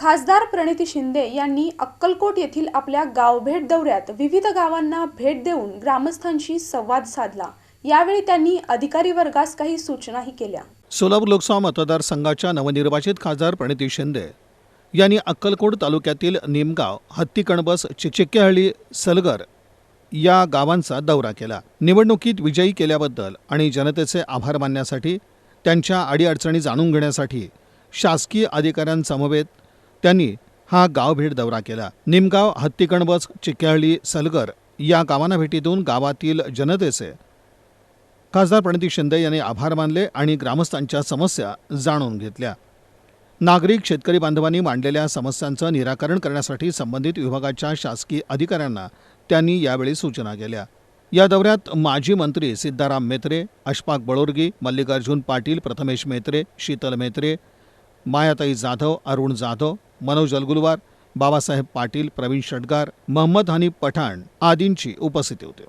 खासदार प्रणिती शिंदे यांनी अक्कलकोट येथील आपल्या गावभेट दौऱ्यात विविध गावांना भेट देऊन ग्रामस्थांशी संवाद साधला. यावेळी त्यांनी अधिकारी वर्गास काही सूचनाही केल्या. सोलापूर लोकसभा मतदारसंघाच्या नवनिर्वाचित खासदार प्रणिती शिंदे यांनी अक्कलकोट तालुक्यातील निमगाव हत्तीकणबस चिचिक्केहळ्ळी सलगर या गावांचा दौरा केला. निवडणुकीत विजयी केल्याबद्दल आणि जनतेचे आभार मानण्यासाठी त्यांच्या अडीअडचणी जाणून घेण्यासाठी शासकीय अधिकाऱ्यांसमवेत त्यांनी हा गावभेट दौरा केला. निमगाव हत्तीकणबस चिक्याळी सलगर या गावांना भेटी देऊन गावातील जनतेचे खासदार प्रणिती शिंदे यांनी आभार मानले आणि ग्रामस्थांच्या समस्या जाणून घेतल्या. नागरिक शेतकरी बांधवांनी मांडलेल्या समस्यांचं निराकरण करण्यासाठी संबंधित विभागाच्या शासकीय अधिकाऱ्यांना त्यांनी यावेळी सूचना केल्या. या दौऱ्यात माजी मंत्री सिद्धाराम मेत्रे अशफाक बळोरगी मल्लिकार्जुन पाटील प्रथमेश मेत्रे शीतल मेत्रे मायाताई जाधव अरुण जाधव मनोज अलगुलवार बाबासाहेब पाटील प्रवीण षटगार महम्मद हनीफ पठाण आदींची उपस्थिती होती.